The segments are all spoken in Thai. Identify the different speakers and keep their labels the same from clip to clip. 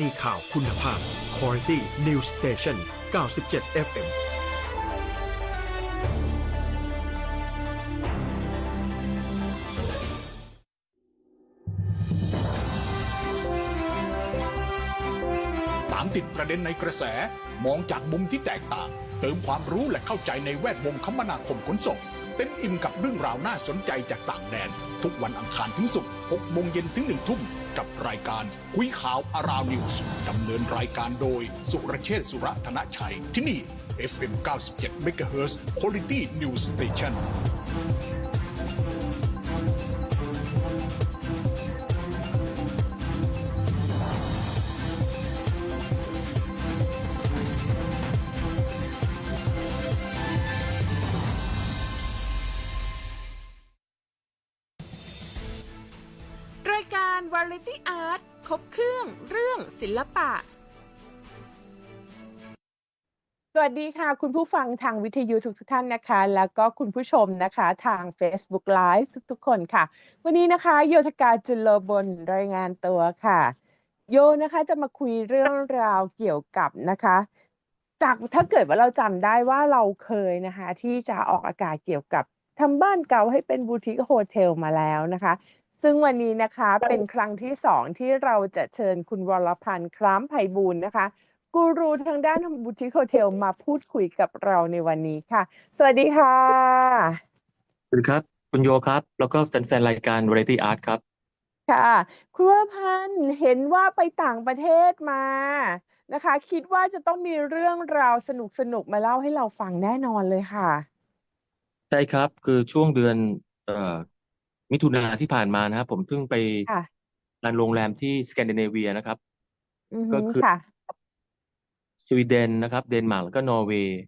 Speaker 1: นีข่าวคุณภาพ Quality News Station 97 FM
Speaker 2: ตามติดประเด็นในกระแส มองจากมุมที่แตกต่าง เติมความรู้และเข้าใจในแวดวงคมนาคมขนส่งเต็มอิ่มกับเรื่องราวน่าสนใจจากต่างแดน ทุกวันอังคารถึงศุกร์6โมงเย็นถึง1ทุ่ม กับรายการคุยข่าวอาราวนิวส์ดำเนินรายการโดยสุรเชษสุรธนชัย ที่นี่ FM 97 MHz Quality News Station
Speaker 3: การ Variety Art ครบเครื่อง เรื่องศิลปะ สวัสดีค่ะ คุณผู้ฟังทางวิทยุทุกทท่านนะคะ แล้วก็คุณผู้ชมนะคะทาง Facebook Live ทุกๆ คนค่ะ วันนี้นะคะโยธกาจุลบนรายงานตัวค่ะ โยนะคะจะมาคุยเรื่องราวเกี่ยวกับนะคะจากถ้าเกิดว่าเราจำได้ว่าเราเคยนะคะ ที่จะออกอากาศเกี่ยวกับทำบ้านเก่าให้เป็นบูติกโฮเทลมาแล้วนะคะ ซึ่งวันนี้นะคะเป็นครั้งที่สองที่เราจะเชิญคุณวรพันธ์คล้ามไพบูลย์นะคะ กูรูทางด้านบูติกโฮเทลมาพูดคุยกับเราในวันนี้ค่ะ สวัสดีค่ะ
Speaker 4: สวัสดีครับ คุณโยครับ แล้วก็แฟนๆรายการ Variety Art ครับ
Speaker 3: ค่ะคุณวรพันธ์เห็นว่าไปต่างประเทศมานะคะ คิดว่าจะต้องมีเรื่องราวสนุกๆมาเล่าให้เราฟังแน่นอนเลยค่ะ
Speaker 4: ใช่ครับ คือช่วงเดือนเอ่อ มิถุนาที่ผ่านมานะครับ ผมเพิ่งไป
Speaker 3: ค่ะ
Speaker 4: งานโรงแรมที่สแกนดิเนเวียนะครับ
Speaker 3: อือ
Speaker 4: ก็
Speaker 3: ฮึ
Speaker 4: คือ
Speaker 3: ค่ะ
Speaker 4: สวีเดนนะครับ เดนมาร์ก แล้วก็นอร์เวย์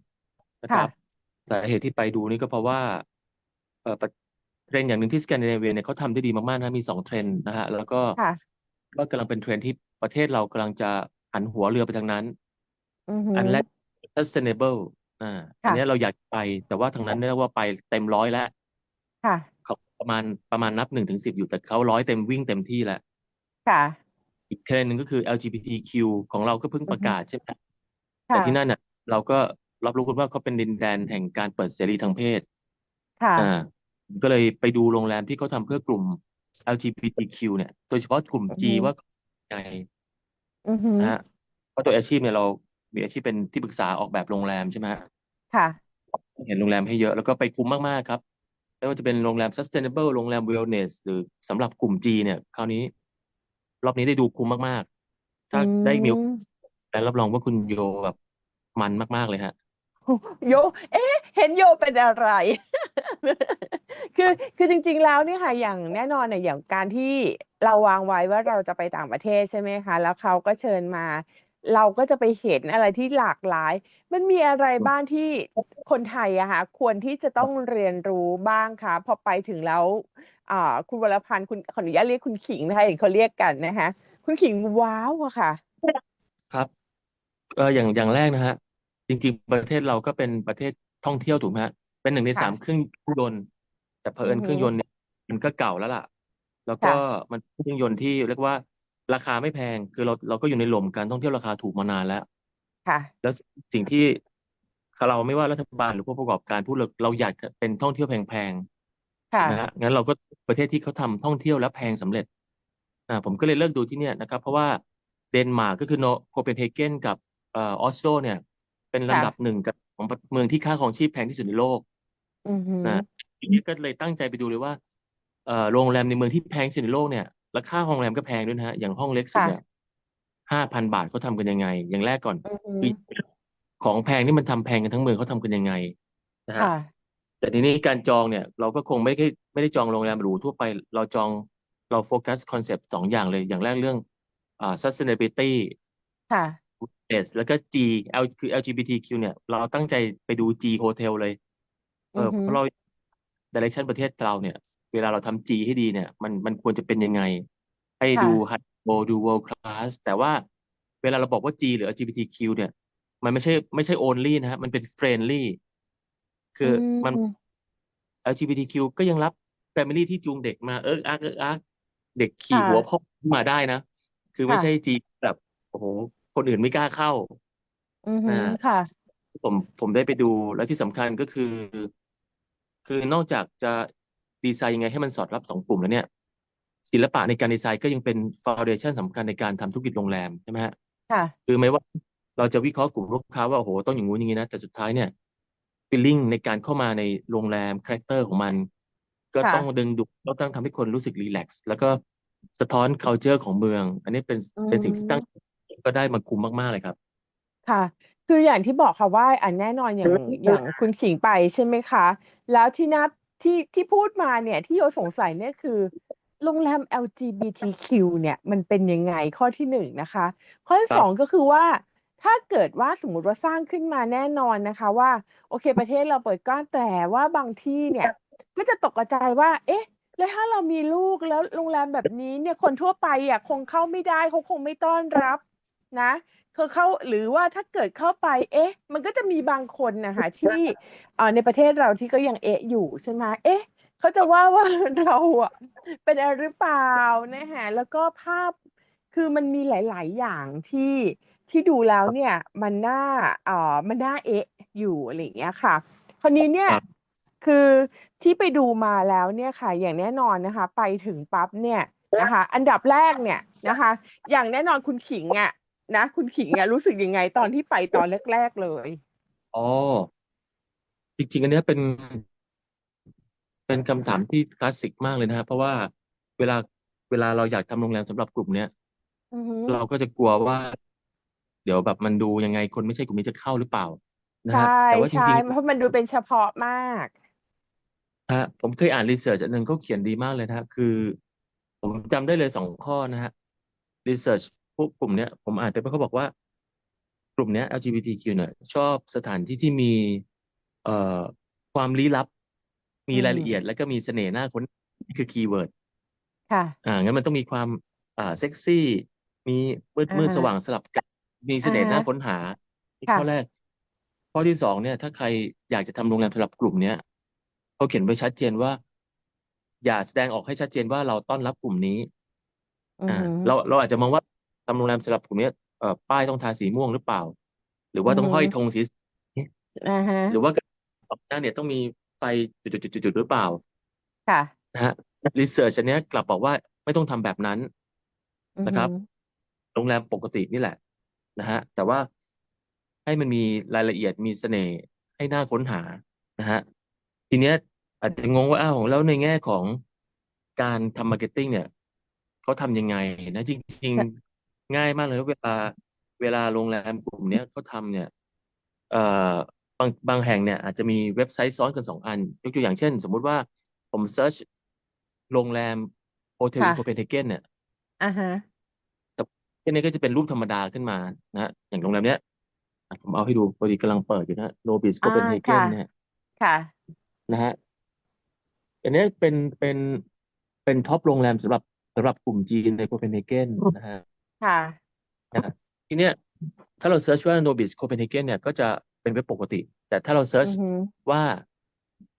Speaker 4: นะค
Speaker 3: ค่ะ
Speaker 4: รับ สาเหตุที่ไปดูนี่ก็เพราะว่า เอ่อประเทรนด์อย่างหนึ่งที่สแกนดิเนเวียเนี่ยเขาทำได้ดีมาก ๆ นะมีสองเทรนด์นะฮะแล้วก็
Speaker 3: ค่ะ
Speaker 4: ก็กำลังเป็นเทรนด์ที่ประเทศเรากำลังจะหันหัวเรือไปทางนั้น
Speaker 3: อือฮึ
Speaker 4: อันแรก sustainable อ่าอัน
Speaker 3: ค่ะ
Speaker 4: เนี้ยเราอยากไป แต่ว่าทางนั้นเรียกว่าไปเต็มร้อยแล้ว
Speaker 3: ค่ะ
Speaker 4: เขา ประมาณประมาณนับหนึ่งถึงสิบอยู่แต่เขาร้อยเต็มวิ่งเต็มที่แล้ว
Speaker 3: ค่ะ
Speaker 4: อีกเทรนด์หนึ่งก็คือ LGBTQ ของเราก็เพิ่ง
Speaker 3: อือฮึ
Speaker 4: ประกาศใช่ไหมแต่
Speaker 3: ค่ะ
Speaker 4: ที่นั่นเนี่ยเราก็รับรู้กันว่าเขาเป็นดินแดนแห่งการเปิดเสรีทางเพศ
Speaker 3: ค่ะ
Speaker 4: อ่า ก็เลยไปดูโรงแรมที่เขาทำเพื่อกลุ่ม LGBTQ เนี่ย โดยเฉพาะกลุ่ม
Speaker 3: อือ
Speaker 4: G
Speaker 3: ฮึ
Speaker 4: ว่าไง
Speaker 3: อือฮึ
Speaker 4: นะฮะเพราะโดยอาชีพเนี่ยเรา มีอาชีพเป็นที่ปรึกษาออกแบบโรงแรมใช่ไหมฮะ
Speaker 3: ค่ะ
Speaker 4: เห็นโรงแรมให้เยอะแล้วก็ไปคุ้มมากๆครับ ไม่ว่าจะเป็นโรงแรม sustainable โรงแรม wellness หรือสำหรับกลุ่ม G เนี่ยคราวนี้ รอบนี้ได้ดูคุ้มมาก ๆ ถ้าได้มีโอกาส
Speaker 3: ม
Speaker 4: แต่รับรองว่าคุณโยแบบมันมาก ๆ เลยฮะ
Speaker 3: โย เอ๊ะ เห็นโยเป็นอะไร คือคือจริง ๆ แล้วเนี่ยค่ะ อย่างแน่นอนเนี่ยอย่างการที่เราวางไว้ว่าเราจะไปต่างประเทศใช่ไหมคะ แล้วเขาก็เชิญมา เราก็จะไปเห็นอะไรที่หลากหลาย มันมีอะไรบ้างที่คนไทยอะค่ะควรที่จะต้องเรียนรู้บ้างคะพอไปถึงแล้ว อ่า คุณวรพันธ์คุณขออนุญาตเรียกคุณขิงนะคะเห็นเขาเรียกกันนะคะคุณขิงว้าวอะค่ะ
Speaker 4: ครับเอออย่างอย่างแรกนะฮะ จริง ๆ ประเทศเราก็เป็นประเทศท่องเที่ยวถูกไหมฮะเป็นหนึ่งใน
Speaker 3: ค่ะ
Speaker 4: สามเครื่องยนต์ แต่เผ
Speaker 3: อื
Speaker 4: อิ
Speaker 3: อ
Speaker 4: ญ
Speaker 3: ฮึ
Speaker 4: เครื่องยนต์เนี่ยมันก็เก่าแล้วล่ะ แล้วก็
Speaker 3: ค่ะ
Speaker 4: มันเป็นเครื่องยนต์ที่เรียกว่า ราคาไม่แพง คือเราเราก็อยู่ในหล่มการท่องเที่ยวราคาถูกมานานแล้ว
Speaker 3: ค่ะ
Speaker 4: แล้วสิ่งที่เราไม่ว่ารัฐบาลหรือผู้ประกอบการพูดเลยเราอยากจะเป็นท่องเที่ยวแพง
Speaker 3: ค่ะ
Speaker 4: ๆนะฮะงั้นเราก็ประเทศที่เขาทำท่องเที่ยวแล้วแพงสำเร็จอ่าผมก็เลยเลือกดูที่เนี่ยนะครับ เพราะว่าเดนมาร์กก็คือโนโคเปนเฮเกนกับเอ่อออสโลเนี่ย เป็น
Speaker 3: ค่ะ
Speaker 4: ลำดับหนึ่งกับของเมืองที่ค่าครองชีพแพงที่สุดในโลก
Speaker 3: อือฮึ
Speaker 4: นะทีนี้ก็เลยตั้งใจไปดูเลยว่าเอ่อโรงแรมในเมืองที่แพงที่สุดในโลกเนี่ย ราคาโรงแรมก็แพงด้วยนะฮะ อย่างห้องเล็กสุด
Speaker 3: ค่ะ
Speaker 4: เนี่ยห้าพันบาทเขาทำกันยังไง อย่างแรกก่อน
Speaker 3: อือฮึ
Speaker 4: คือของแพงนี่มันทำแพงกันทั้งเมืองเขาทำกันยังไงนะฮะ
Speaker 3: ค่ะ
Speaker 4: แต่ทีนี้การจองเนี่ยเราก็คงไม่ได้ไม่ได้จองโรงแรมหรูทั่วไป เราจองเราโฟกัสคอนเซปต์สองอย่างเลย อย่างแรกเรื่องอ่า sustainability
Speaker 3: ค่ะ
Speaker 4: S แล้วก็ G L คือ LGBTQ เนี่ย เราตั้งใจไปดู G Hotel เลย เอ
Speaker 3: อื
Speaker 4: อ
Speaker 3: อ ฮึ
Speaker 4: เพราะเรา direction ประเทศเราเนี่ย เวลาเราทำ G ให้ดีเนี่ย มันมันควรจะเป็นยังไง ให้
Speaker 3: ค่ะ
Speaker 4: ดู high level ดู world class แต่ว่าเวลาเราบอกว่า G หรือ LGBTQ เนี่ย มันไม่ใช่ไม่ใช่ only นะฮะ มันเป็น friendly คื
Speaker 3: อื
Speaker 4: อมัน
Speaker 3: ม
Speaker 4: LGBTQ ก็ยังรับ Family ที่จูงเด็กมาเอิกอักเอิกอักเด็กขี่
Speaker 3: ค่ะ
Speaker 4: หัวพ่อขึ้นมาได้นะ คือไม่
Speaker 3: ค่ะ
Speaker 4: ใช่ G แบบโหโหคนอื่นไม่กล้าเข้า
Speaker 3: อือหือ
Speaker 4: อ่า
Speaker 3: ค่ะ
Speaker 4: ผมผมได้ไปดูแล้วที่สำคัญก็คือ คือนอกจากจะ ดีไซน์ยังไงให้มันสอดรับสองกลุ่มแล้วเนี่ย ศิลปะในการดีไซน์ก็ยังเป็นฟ u n เดชันสำคัญในการทำธุรกิจโรงแรมใช่ไหมฮะ
Speaker 3: ค่ะ
Speaker 4: คือไม่ว่าเราจะวิเคราะห์กลุ่มลูกค้าว่าโอ้โหต้องอย่างงู้นอย่างนี้นะแต่สุดท้ายเนี่ยฟีลลิ่งในการเข้ามาในโรงแรมคาแรคเตอร์ของมัน ก็
Speaker 3: ค่ะ
Speaker 4: ต้องดึงดูดเราต้องทำให้คนรู้สึกรีแลกซ์แล้วก็สะท้อน culture ของเมือง อันนี้เป็น
Speaker 3: อื
Speaker 4: เป็นสิ่งที่ตั้ง
Speaker 3: ม
Speaker 4: ก็ได้มาคุมมากๆเลยครับ
Speaker 3: ค่ะ คืออย่างที่บอกค่ะว่าอันแน่นอนอย่างอย่างคุณขิงไปใช่ไหมคะ แล้วที่นับ ที่ที่พูดมาเนี่ยที่โยสงสัยเนี่ยคือ โรงแรม LGBTQ เนี่ยมันเป็นยังไงข้อที่หนึ่งนะคะ ข้อที่
Speaker 4: ครับ
Speaker 3: สองก็คือว่า ถ้าเกิดว่าสมมุติว่าสร้างขึ้นมาแน่นอนนะคะ ว่า โอเค ประเทศเราเปิดกว้างแต่ว่าบางที่เนี่ย ก็จะตกใจว่า เอ๊ะ แล้วถ้าเรามีลูกแล้วโรงแรมแบบนี้เนี่ยคนทั่วไปอะคงเข้าไม่ได้เขาคงไม่ต้อนรับนะ คือเข้าหรือว่าถ้าเกิดเข้าไป เอ๊ะ มันก็จะมีบางคนนะคะที่เอ่อในประเทศเราที่ก็ยังเอ๊ะอยู่ใช่ไหมเอ๊ะเขาจะว่าว่าเราอะเป็นอะไรหรือเปล่านะฮะแล้วก็ภาพคือมันมีหลาย ๆ อย่างที่ที่ดูแล้วเนี่ยมันน่าเอ่อมันน่าเอ๊ะอยู่อะไรอย่างเงี้ยค่ะ คราวนี้เนี่ย
Speaker 4: ครับ
Speaker 3: คือที่ไปดูมาแล้วเนี่ยค่ะ อย่างแน่นอนนะคะ ไปถึงปั๊บเนี่ยนะคะ อันดับแรกเนี่ยนะคะ อย่างแน่นอนคุณขิงอะ นะ คุณขิงอะรู้สึกยังไงตอนที่ไปตอนแรก ๆเลย
Speaker 4: อ๋อ จริง ๆ อันเนี้ยเป็น เป็นคำถามที่คลาสสิกมากเลยนะครับเพราะว่าเวลาเวลาเราอยากทำโรงแรมสำหรับกลุ่มเนี้ย
Speaker 3: อือฮึ
Speaker 4: เราก็จะกลัวว่า เดี๋ยวแบบมันดูยังไงคนไม่ใช่กลุ่มนี้จะเข้าหรือเปล่า นะ
Speaker 3: ใช่
Speaker 4: ฮะ แต่ว่าจ
Speaker 3: ใช่
Speaker 4: ริง
Speaker 3: เพราะมันดูเป็นเฉพาะมาก
Speaker 4: ๆ ฮะ ผมเคยอ่านรีเสิร์ชอันหนึ่งเขาเขียนดีมากเลยนะฮะคือ ผมจำได้เลยสองข้อนะฮะรีเสิร์ช พวกกลุ่มเนี้ยผมอ่านไปเขาบอกว่ากลุ่มเนี้ย LGBTQ เนี่ยชอบสถานที่ที่มีเอ่อความลี้ลับ มี
Speaker 3: อืม
Speaker 4: รายละเอียด แล้วก็มีเสน่ห์น่าค้นนี่คือคีย์เวิร์ด
Speaker 3: ค่ะ
Speaker 4: อ่างั้นมันต้องมีความอ่าเซ็กซี่ มีมืด
Speaker 3: อ่า
Speaker 4: มืด
Speaker 3: ฮะ
Speaker 4: สว่างสลับกันมีเสน่ห์
Speaker 3: อ่าฮะ
Speaker 4: น่าค้นหานี่
Speaker 3: ค่ะ
Speaker 4: ข้อแรก ข้อที่สองเนี่ย ถ้าใครอยากจะทำโรงแรมสำหรับกลุ่มเนี้ยเขาเขียนไว้ชัดเจนว่า อย่าแสดงออกให้ชัดเจนว่าเราต้อนรับกลุ่มนี้
Speaker 3: อือ
Speaker 4: อ่า
Speaker 3: ฮึ
Speaker 4: เราเราอาจจะมองว่า ทำโรงแรมสำหรับกลุ่มเนี้ยเอ่อป้ายต้องทาสีม่วงหรือเปล่า หรือว่าต้อง
Speaker 3: อือฮึ
Speaker 4: ห้อยธงสี
Speaker 3: อ่าฮะ
Speaker 4: หรือว่าออกหน้าเนี่ยต้องมีไฟจุดๆๆๆหรือเปล่า
Speaker 3: ค่ะ
Speaker 4: นะฮะรีเสิร์ชอันเนี้ยกลับบอกว่าไม่ต้องทำแบบนั้น
Speaker 3: อือ
Speaker 4: นะ
Speaker 3: ฮึ
Speaker 4: ครับโรงแรมปกตินี่แหละนะฮะแต่ว่าให้มันมีรายละเอียดมีเสน่ห์ให้น่าค้นหานะฮะทีเนี้ยอาจจะงงว่าอ้าวแล้วในแง่ของการทำมาร์เก็ตติ้งเนี่ยเขาทำยังไงนะจริงๆ ง่ายมากเลยนะเวลาเวลาโรงแรมกลุ่มเนี้ยเขาทำเนี่ยเอ่อบางบางแห่งเนี่ยอาจจะมีเว็บไซต์ซ้อนกันสองอัน ยกตัวอย่างเช่น สมมุติว่าผมเซิร์ชโรงแรมโฮเทล
Speaker 3: ค่ะ
Speaker 4: อินโคเปนเฮเกนเนี่ย
Speaker 3: อ่าฮะ
Speaker 4: แค่นี้ก็จะเป็นรูปธรรมดาขึ้นมานะฮะอย่างโรงแรมเนี้ยอะผมเอาให้ดูพอดีกำลังเปิดอยู่นะโนบิสโค
Speaker 3: อ่า
Speaker 4: เปนเฮเกน
Speaker 3: ค่ะ
Speaker 4: เนี่ย
Speaker 3: ค่ะ
Speaker 4: นะฮะ อันเนี้ยเป็นเป็นเป็นท็อปโรงแรมสำหรับสำหรับกลุ่มจีนในโคเปนเฮเกนนะฮะ
Speaker 3: ค่ะ
Speaker 4: นะทีเนี้ยถ้าเราเซิร์ชว่าโนบิสโคเปนเฮเกนเนี่ยก็จะเป็นเว็บปกติ แต่ถ้าเราเซิร์ช
Speaker 3: อือฮึ
Speaker 4: ว่า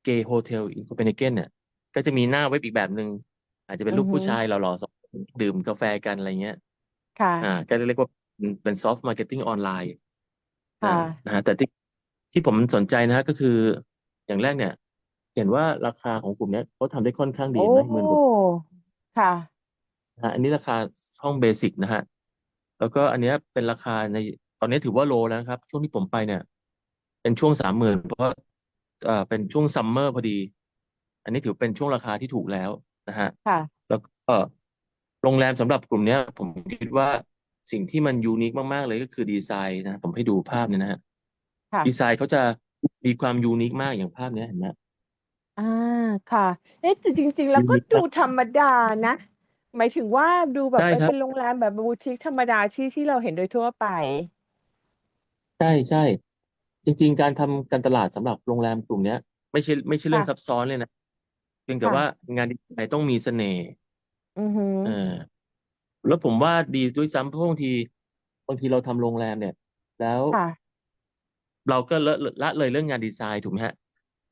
Speaker 4: เกย์โฮเทลอินโคเปนเฮเกนเนี่ย ก็จะมีหน้าเว็บอีกแบบหนึ่งอาจจะเป็นรูป
Speaker 3: อือฮึ
Speaker 4: ผู้ชายหล่อๆสองคนดื่มกาแฟกันอะไรเงี้ย
Speaker 3: ค่ะ
Speaker 4: อ่าก็เรียกว่าเป็นเป็นซอฟต์มาร์เก็ตติ้งออนไลน์
Speaker 3: ค่ะ
Speaker 4: อ่านะฮะแต่ที่ที่ผมสนใจนะฮะก็คืออย่างแรกเนี่ย เห็นว่าราคาของกลุ่มเนี้ยเขาทำได้ค่อนข้างดี
Speaker 3: โอ้
Speaker 4: นะหมื่นกว่า
Speaker 3: ค่ะ
Speaker 4: นะฮะอันนี้ราคาห้องเบสิกนะฮะ แล้วก็อันเนี้ยเป็นราคาในตอนนี้ถือว่าโลแล้วนะครับ ช่วงที่ผมไปเนี่ย เป็นช่วงสามหมื่นเพราะว่าเอ่อเป็นช่วงซัมเมอร์พอดี อันนี้ถือเป็นช่วงราคาที่ถูกแล้วนะฮะ
Speaker 3: ค่ะ
Speaker 4: แล้วก็โรงแรมสำหรับกลุ่มเนี้ย ผมคิดว่าสิ่งที่มันยูนิคมาก ๆ เลยก็คือดีไซน์นะผมให้ดูภาพเนี่ยนะฮะ
Speaker 3: ค่ะ
Speaker 4: ดีไซน์เขาจะมีความยูนิคมากอย่างภาพเนี้ยเห็นไหม
Speaker 3: อ่า ค่ะ เอ๊ะแต่จริง ๆ แล้วก็
Speaker 4: ยูนิค
Speaker 3: ดู
Speaker 4: มาก
Speaker 3: ธรรมดานะ หมายถึงว่าดูแบบ
Speaker 4: ใช่
Speaker 3: เออ
Speaker 4: ครับ
Speaker 3: เป็นโรงแรมแบบบูติกธรรมดาที่ที่เราเห็นโดยทั่วไป
Speaker 4: ใช่ใช่ จริง ๆ การทำการตลาดสำหรับโรงแรมกลุ่มเนี้ย ไม่ใช่ไม่ใช่เรื่อ
Speaker 3: ค่ะ
Speaker 4: งซับซ้อนเลยนะเพียงแต่
Speaker 3: ค่ะ
Speaker 4: ว่างานดีไซน์ต้องมีเสน่ห์
Speaker 3: อือฮึ
Speaker 4: เออ แล้วผมว่าดีด้วยซ้ำเพราะบางทีบางทีเราทำโรงแรมเนี่ย แล้ว
Speaker 3: ค่ะ
Speaker 4: เราก็ละละเลยเรื่องงานดีไซน์ถูกไหมฮะ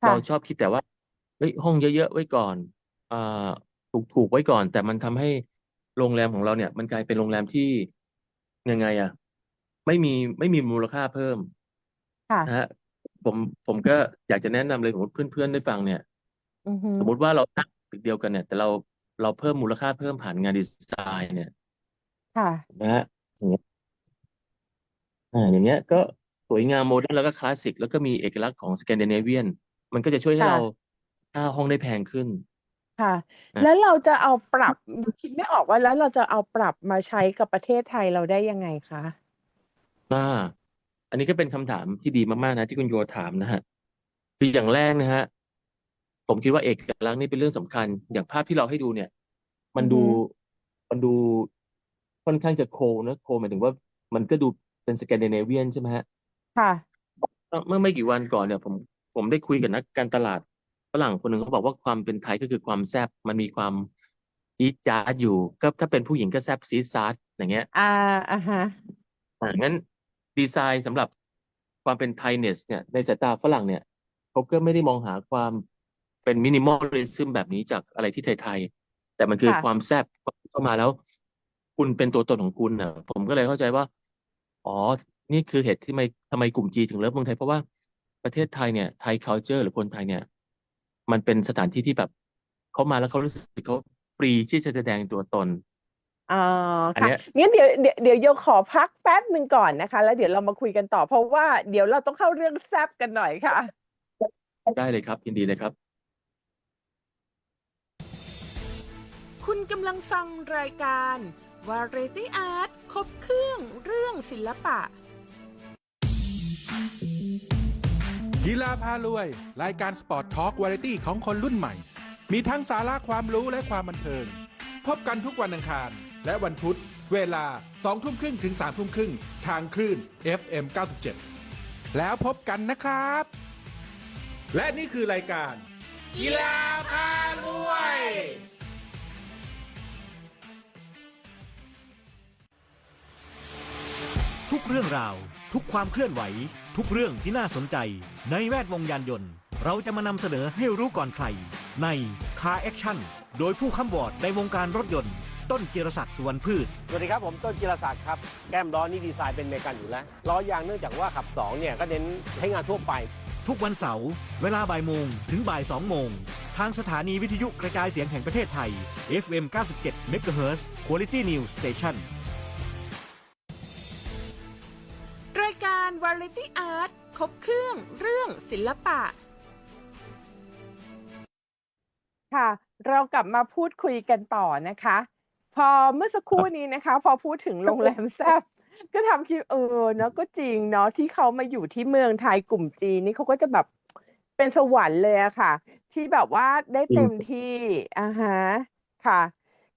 Speaker 3: ค่ะ
Speaker 4: เราชอบคิดแต่ว่าเฮ้ยห้องเยอะๆไว้ก่อนอ่า ถูกถูกไว้ก่อน แต่มันทำให้โรงแรมของเราเนี่ย มันกลายเป็นโรงแรมที่ยังไงอะไม่มีไม่มีมูลค่าเพิ่ม
Speaker 3: ค่ะ
Speaker 4: นะฮะผมผมก็อยากจะแนะนำเลยผมเพื่อนๆได้ฟังเนี่ย
Speaker 3: อือฮึ
Speaker 4: สมมุติว่าเราตั้งตึกเดียวกันเนี่ย แต่เราเราเพิ่มมูลค่าเพิ่มผ่านงานดีไซน์เนี่ย
Speaker 3: ค่ะ
Speaker 4: นะฮะอย่างเงี้ยอ่าอย่างเงี้ยก็สวยงามโมเดิร์นแล้วก็คลาสสิกแล้วก็มีเอกลักษณ์ของสแกนดิเนเวียน มันก็จะช่วยให้
Speaker 3: ค่ะ
Speaker 4: เราค่าห้องได้แพงขึ้น
Speaker 3: ค่ะ
Speaker 4: นะ
Speaker 3: แล้วเราจะเอาปรับ คิดไม่ออกว่าแล้วเราจะเอาปรับมาใช้กับประเทศไทยเราได้ยังไงคะ
Speaker 4: อ่า อันนี้ก็เป็นคำถามที่ดีมากๆนะที่คุณโยถามนะฮะคืออย่างแรกนะฮะ ผมคิดว่าเอกลักษณ์นี่เป็นเรื่องสำคัญ อย่างภาพที่เราให้ดูเนี่ย มัน
Speaker 3: อือฮึ
Speaker 4: ดูมันดูค่อนข้างจะโคลนะโคลหมายถึงว่ามันก็ดูเป็นสแกนดิเนเวียนใช่ไหมฮะ
Speaker 3: ค่ะ
Speaker 4: เมื่อไม่กี่วันก่อนเนี่ยผมผมได้คุยกับนักการตลาด ฝรั่งคนหนึ่งเขาบอกว่าความเป็นไทยก็คือความแซ่บมันมีความจี๊ดจ๊าดอยู่ ก็ถ้าเป็นผู้หญิงก็แซ่บซีดซาร์ดอย่างเงี้ย
Speaker 3: อ่าอ่าฮะ
Speaker 4: อ่างั้นดีไซน์สำหรับความเป็นไทยเนสเนี่ยในสายตาฝรั่งเนี่ยเขาก็ไม่ได้มองหาความเป็นมินิมอลลิซึมแบบนี้จากอะไรที่ไทยๆแต่มันคือ
Speaker 3: ค่ะ
Speaker 4: ความแซ่บเข้ามาแล้ว คุณเป็นตัวตนของคุณอะ ผมก็เลยเข้าใจว่า อ๋อ นี่คือเหตุที่ทำไมทำไมกลุ่มจีถึงเลิฟเมืองไทย เพราะว่าประเทศไทยเนี่ยไทย culture หรือคนไทยเนี่ย มันเป็นสถานที่ที่แบบเขามาแล้วเขารู้สึกเขาฟรีที่จะแสดงตัวตน
Speaker 3: อ๋อ
Speaker 4: อัน
Speaker 3: ค่ะ
Speaker 4: เนี้ย
Speaker 3: งั้นเดี๋ยวเดี๋ยวเดี๋ยวโยขอพักแป๊บหนึ่งก่อนนะคะ แล้วเดี๋ยวเรามาคุยกันต่อ เพราะว่าเดี๋ยวเราต้องเข้าเรื่องแซบกันหน่อยค่ะ
Speaker 4: ได้เลยครับยินดีเลยครับ
Speaker 3: คุณกำลังฟังรายการ Variety Art ครบเครื่องเรื่องศิลปะ
Speaker 5: กีฬาพารวย รายการสปอร์ตทอล์กวาไรตี้ของคนรุ่นใหม่ มีทั้งสาระความรู้และความบันเทิง พบกันทุกวันอังคาร และวันพุธ เวลา2ทุ่มครึ่งถึง3ทุ่มครึ่งทางคลื่น FM 97 แล้วพบกันนะครับ และนี่คือรายการ กีฬาพารวย
Speaker 1: ทุกเรื่องราว ทุกความเคลื่อนไหว ทุกเรื่องที่น่าสนใจ ในแวดวงยานยนต์ เราจะมานำเสนอให้รู้ก่อนใคร ใน Car Action โดยผู้ค้ำบอร์ดในวงการรถยนต์ ต้นจิรศักดิ์สุวรรณพืช
Speaker 6: สวัสดีครับ ผมต้นจิรศักดิ์ครับ แก้มล้อนี่ดีไซน์เป็นเมกันอยู่แล้วล้อยางเนื่องจากว่าขับ2เนี่ยก็เน้นใช้งานทั่วไป
Speaker 1: ทุกวันเสาร์เวลาบ่ายโมงถึงบ่าย2โมงทางสถานีวิทยุกระจายเสียงแห่งประเทศไทย FM 97 MHz Quality News Station
Speaker 3: รายการ Variety Art ครบเครื่องเรื่องศิลปะ ค่ะ เรากลับมาพูดคุยกันต่อนะคะ พอเมื่อสักครู่นี้นะคะ พอพูดถึงโรงแรมแซบก็ทำคิดเออเนาะก็จริงเนาะที่เขามาอยู่ที่เมืองไทยกลุ่มจีนนี่เขาก็จะแบบเป็นสวรรค์เลยอะค่ะ ที่แบบว่าได้เต็มที่อ่าฮะค่ะ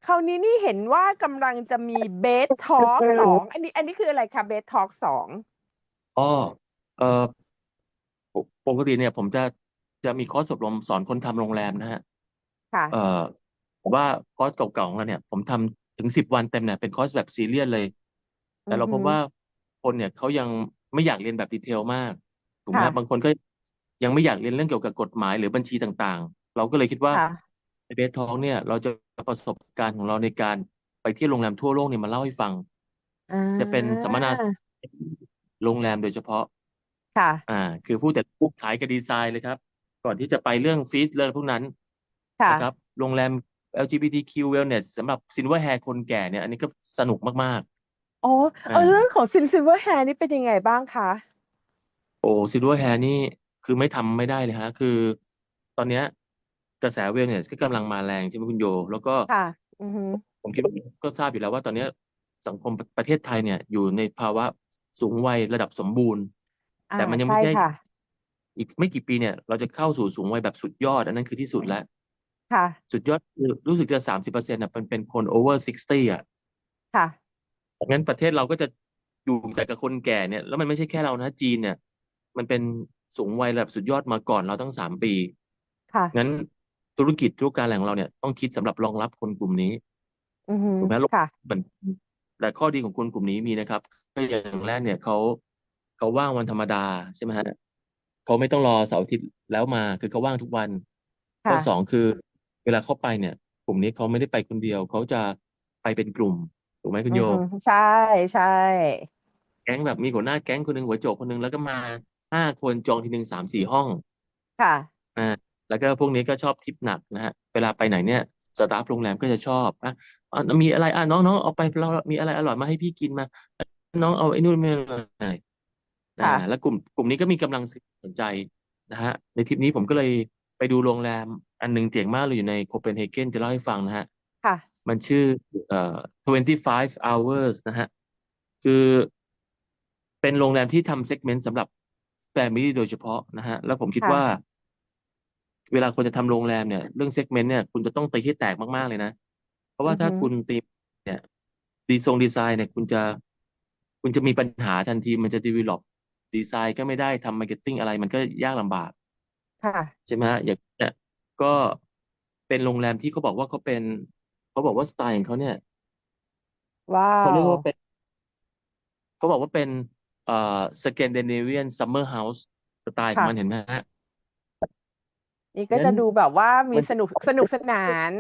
Speaker 3: คราวนี้นี่เห็นว่ากำลังจะมีเบสทอ l k สองอันนี้ อันนี้คืออะไรคะเบสทอ l k สอง
Speaker 4: อ๋อเออปก ปกติเนี่ยผมจะ จะมีคอร์สอบรมสอนคนทำโรงแรมนะฮะ
Speaker 3: ค่ะ
Speaker 4: เอ่อ ผมว่าคอร์สเก่า ๆ ของเราเนี่ย ผมทำถึงสิบวันเต็มเนี่ย เป็นคอร์สแบบซีเรียสเลยแต่เรา
Speaker 3: อือฮึ
Speaker 4: พบว่าคนเนี่ยเขายังไม่อยากเรียนแบบดีเทลมาก ถูกไหม
Speaker 3: ค่ะ
Speaker 4: ฮะบางคนก็ยังไม่อยากเรียนเรื่องเกี่ยวกับกฎหมาย หรือบัญชีต่าง ๆ เราก็เลยคิดว่า
Speaker 3: ค่ะ
Speaker 4: ในเบสทองเนี่ย เรา จะ เอาประสบการณ์ของเราในการไปที่โรงแรมทั่วโลกเนี่ยมาเล่าให้ฟัง
Speaker 3: อ่า
Speaker 4: จะเป็นสัมมนา โรงแรมโดยเฉพาะ
Speaker 3: ค่ะ
Speaker 4: อ่า คือพูดแต่พูดขายกับดีไซน์เลยครับ ก่อนที่จะไปเรื่องฟีสเรื่องพวกนั้น
Speaker 3: ค่ะ
Speaker 4: นะครับ โรงแรม LGBTQ wellness สำหรับ silver hair คนแก่เนี่ย อันนี้ก็สนุกมาก
Speaker 3: อ๋อเอา
Speaker 4: อ่า
Speaker 3: เรื่องของซินซิลเวอร์แฮร์นี่เป็นยังไงบ้างคะ
Speaker 4: ๆโอ้ silver hair นี่คือไม่ทำไม่ได้เลยฮะ คือตอนเนี้ยกระแส wellness ก็กำลังมาแรงใช่ไหมคุณโย แล้วก็
Speaker 3: ค่ะ อือฮึ
Speaker 4: ผมคิดว่าก็ทราบอยู่แล้วว่าตอนเนี้ยสังคมประเทศไทยเนี่ยอยู่ในภาวะ สูงวัยระดับสมบูรณ์
Speaker 3: อ่า
Speaker 4: แต่มันยัง
Speaker 3: ใช่
Speaker 4: ไม่ใช่
Speaker 3: ค่ะ
Speaker 4: อีกไม่กี่ปีเนี่ย เราจะเข้าสู่สูงวัยแบบสุดยอด อันนั้นคือที่สุดแล้ว
Speaker 3: ค่ะ
Speaker 4: สุดยอดคือรู้สึกจะสามสิบเปอร์เซ็นต์อะเป็นเป็นคน over sixty อะ
Speaker 3: ค่ะ
Speaker 4: ดังนั้นประเทศเราก็จะอยู่แต่กับคนแก่เนี่ย แล้วมันไม่ใช่แค่เรานะจีนเนี่ย มันเป็นสูงวัยระดับสุดยอดมาก่อนเราตั้งสามปี
Speaker 3: ค่ะ
Speaker 4: งั้นธุรกิจธุรการอะไรของเราเนี่ยต้องคิดสำหรับรองรับคนกลุ่มนี้
Speaker 3: อือฮึ
Speaker 4: ถูกไหม
Speaker 3: ค่ะ
Speaker 4: มัน แต่ข้อดีของคนกลุ่มนี้มีนะครับก็อย่างแรกเนี่ยเขาเขาว่างวันธรรมดาใช่ไหมฮะเขาไม่ต้องรอเสาร์อาทิตย์แล้วมาคือเขาว่างทุกวันข้อ
Speaker 3: ค่ะ
Speaker 4: สองคือ เวลาเขาไปเนี่ย กลุ่มนี้เขาไม่ได้ไปคนเดียวเขาจะไปเป็นกลุ่มถูกไหมคุณ
Speaker 3: อื
Speaker 4: โย
Speaker 3: อฮึใช่ใช่
Speaker 4: แก๊งแบบมีหัวหน้าแก๊งคนหนึ่งหัวโจกคนหนึ่งแล้วก็มาห้าคนจองทีหนึ่งสามสี่ห้อง
Speaker 3: ค่ะ
Speaker 4: อ่า แล้วก็พวกนี้ก็ชอบทิปหนักนะฮะเวลาไปไหนเนี่ยสตาฟโรงแรมก็จะชอบอะอะมีอะไรอะน้องน้องเอาไปเรามีอะไรอร่อยมาให้พี่กินมา น้องเอาไอ้นู่นมาอ่า
Speaker 3: ค่ะ
Speaker 4: แล้วกลุ่มกลุ่มนี้ก็มีกำลังสนใจนะฮะในทริปนี้ผมก็เลยไปดูโรงแรม อันหนึงเจ๋งมากเลยอยู่ในโคเปนเฮเกนจะเล่าให้ฟังนะฮะ
Speaker 3: ค่ะ
Speaker 4: มันชื่อเอ่อ25 hours นะฮะคือเป็นโรงแรมที่ทำเซกเมนต์สำหรับ Family โดยเฉพาะนะฮะ แล้วผมคิด
Speaker 3: ค่ะ
Speaker 4: ว่า เวลาคนจะทำโรงแรมเนี่ยเรื่องเซกเมนต์เนี่ยคุณจะต้องตีให้แตกมากๆเลยนะ เพราะว่า
Speaker 3: อือ
Speaker 4: ถ้า
Speaker 3: ฮึ
Speaker 4: คุณตีเนี่ยดีทรงดีไซน์เนี่ยคุณจะคุณจะมีปัญหาทันทีมันจะ develop ดีไซน์ก็ไม่ได้ทำมาร์เก็ตติ้งอะไรมันก็ยากลำบาก
Speaker 3: ค่ะ
Speaker 4: ใช่ไหมฮะอย่างเนี่ยก็เป็นโรงแรมที่เขาบอกว่าเขาเป็นเขาบอกว่าสไตล์ของเขาเนี่ย
Speaker 3: ว้า
Speaker 4: เขาเรียก
Speaker 3: ว
Speaker 4: ว่าเป็นเขาบอกว่าเป็นเอ่อสแกนดิเนเวียนซัมเมอร์เฮาส์สไตล์ของ
Speaker 3: ค่ะ
Speaker 4: มันเห็นไหมฮะ
Speaker 3: นี่ก็
Speaker 4: งั้
Speaker 3: จะ
Speaker 4: น
Speaker 3: ดูแบบว่ามี
Speaker 4: มัน
Speaker 3: สนุกสนุกสนาน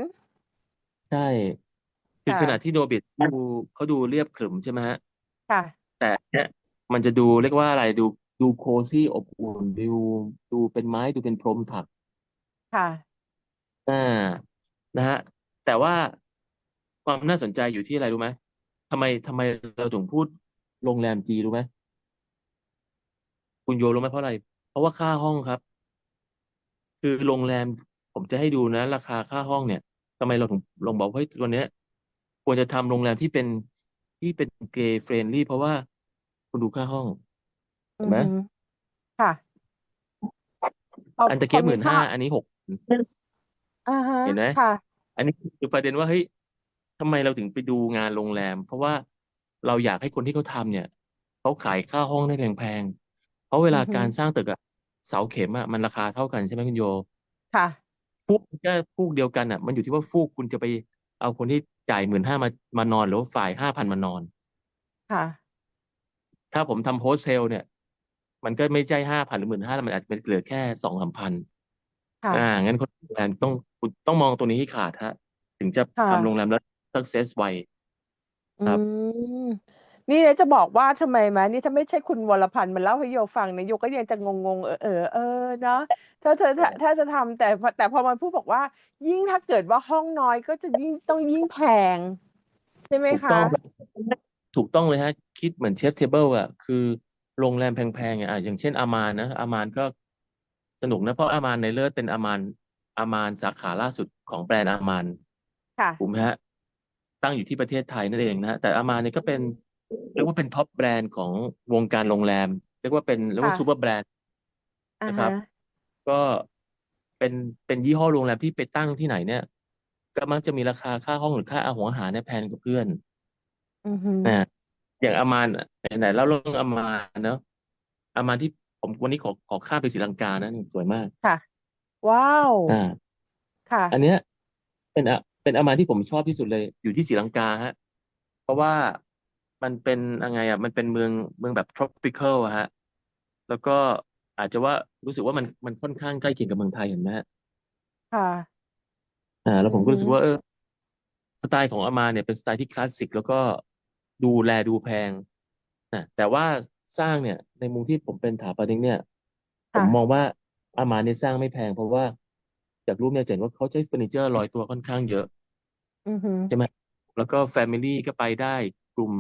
Speaker 4: ใช่คือ
Speaker 3: ค่ะ
Speaker 4: ขณะที่โนบิตดูเขาดูเรียบขรึมใช่ไหมฮะ
Speaker 3: ค่ะ
Speaker 4: แต่เนี่ยมันจะดูเรียกว่าอะไรดูดูโคซี่อบอุ่นดูดูเป็นไม้ดูเป็นพรมถัก
Speaker 3: ค่ะ
Speaker 4: อ่านะฮะ แต่ว่าความน่าสนใจอยู่ที่อะไรรู้ไหมทำไมทำไมเราถึงพูดโรงแรมจีรู้ไหมคุณโยรู้ไหมเพราะอะไร เพราะว่าค่าห้องครับ คือโรงแรมผมจะให้ดูนะ ราคาค่าห้องเนี่ยทำไมเราถึงลงบอกว่าเฮ้ยวันเนี้ยควรจะทำโรงแรมที่เป็นที่เป็นเกย์เฟรนลี่เพราะว่าคุณดูค่าห้อง
Speaker 3: อื
Speaker 4: เห็น
Speaker 3: อ
Speaker 4: ไหม
Speaker 3: ฮึค่ะพอ
Speaker 4: อันตะ
Speaker 3: พอ
Speaker 4: เกียบห
Speaker 3: มี
Speaker 4: มื่น
Speaker 3: ค่า
Speaker 4: ห้าอันนี้หก
Speaker 3: อ่าฮะ
Speaker 4: เห็นไหม
Speaker 3: ค่ะ
Speaker 4: อันนี้คือประเด็นว่าเฮ้ยทำไมเราถึงไปดูงานโรงแรม เพราะว่าเราอยากให้คนที่เขาทำเนี่ยเขาขายค่าห้องได้แพงๆเพราะเว
Speaker 3: อื
Speaker 4: ลา
Speaker 3: อฮึ
Speaker 4: การสร้างตึกอะ เสาเข็มอะมันราคาเท่ากันใช่ไหมคุณโย
Speaker 3: ค่ะ
Speaker 4: ฟูกก็ฟูกเดียวกันอะมันอยู่ที่ว่าฟูกคุณจะไปเอาคนที่จ่ายหมื่นห้ามามานอนหรือว่าฝ่ายห้าพันมานอน
Speaker 3: ค่ะ
Speaker 4: ถ้าผมทำโฮสเทลเนี่ย มันก็ไม่ใช่ห้าพันหรือหมื่นห้ามันอาจจะเป็นเหลือแค่สองสามพัน
Speaker 3: ค่ะ
Speaker 4: อ่างั้นคนโรงแรมต้องคุณต้องมองตัวนี้ให้ขาดฮะ ถึงจะ
Speaker 3: ค่ะ
Speaker 4: ทำโรงแรมแล้ว success ไว
Speaker 3: อื
Speaker 4: ครับ
Speaker 3: ม นี่นะจะบอกว่าทำไมไหมนี่ถ้าไม่ใช่คุณวรพันธ์มาเล่าให้โยฟังนะโยก็ยังจะงงๆเออเออเออเนาะถ้าเธอถ้าถ้าจะทำแต่พอแต่พอมันพูดบอกว่า ยิ่งถ้าเกิดว่าห้องน้อยก็จะยิ่งต้องยิ่งแพง ใช่ไหม
Speaker 4: ถูก
Speaker 3: คะ
Speaker 4: ต้องถูกต้องเลยฮะ คิดเหมือนเชฟเทเบิลอะคือโรงแรมแพงๆอะอย่างเช่นอามานนะอามานก็สนุกนะเพราะอามานในเลิศเป็นอามานอามานสาขาล่าสุดของแบรนด์อามาน
Speaker 3: ค่ะ
Speaker 4: ถูกไหมฮะตั้งอยู่ที่ประเทศไทยนั่นเองนะฮะแต่อามานเนี่ยก็เป็น เรียกว่าเป็นท็อปแบรนด์ของวงการโรงแรม เรียกว่าเป็นเรียกว่า
Speaker 3: ค่ะ
Speaker 4: ซูเปอร์แบรนด์
Speaker 3: อ่า
Speaker 4: นะครับ
Speaker 3: ฮะ
Speaker 4: ก็เป็นเป็นยี่ห้อโรงแรมที่ไปตั้งที่ไหนเนี่ย ก็มักจะมีราคาค่าห้องหรือค่าอาหารอาหารเนี่ยแพงกว่าเพื่อน
Speaker 3: อือฮึ
Speaker 4: นะอย่างอามานอะไหนๆเล่าเรื่องอามานเนาะอามานที่ผมวันนี้ขอขอข้ามไปศรีลังกานะสวยมาก
Speaker 3: ค่ะ ว้าว
Speaker 4: อ่า
Speaker 3: ค่ะ
Speaker 4: อันเนี้ยเป็นอะเป็นอามานที่ผมชอบที่สุดเลย อยู่ที่ศรีลังกาฮะ เพราะว่า มันเป็นยังไงอะ มันเป็นเมืองเมืองแบบ tropical อะฮะ แล้วก็อาจจะว่ารู้สึกว่ามันมันค่อนข้างใกล้เคียงกับเมืองไทยเห็นไหมฮะ
Speaker 3: ค่ะ
Speaker 4: อ่าแล้ว
Speaker 3: อื
Speaker 4: ผ
Speaker 3: อ
Speaker 4: มก็
Speaker 3: ฮึ
Speaker 4: รู้สึกว่าเออสไตล์ของอามาเนี่ยเป็นสไตล์ที่คลาสสิก แล้วก็ดูแลดูแพงนะแต่ว่าสร้างเนี่ย ในมุมที่ผมเป็นถาปนิกเนี่ย ผม
Speaker 3: ค่ะ
Speaker 4: มองว่าอามาเนี่ยสร้างไม่แพง เพราะว่าจากรูปเนี่ยจะเห็นว่าเขาใช้เฟอร์นิเจอร์ลอยตัวค่อนข้างเยอะ
Speaker 3: อือฮึ
Speaker 4: ใช่ไหม แล้วก็แฟมิลี่ก็ไปได้กลุ่ม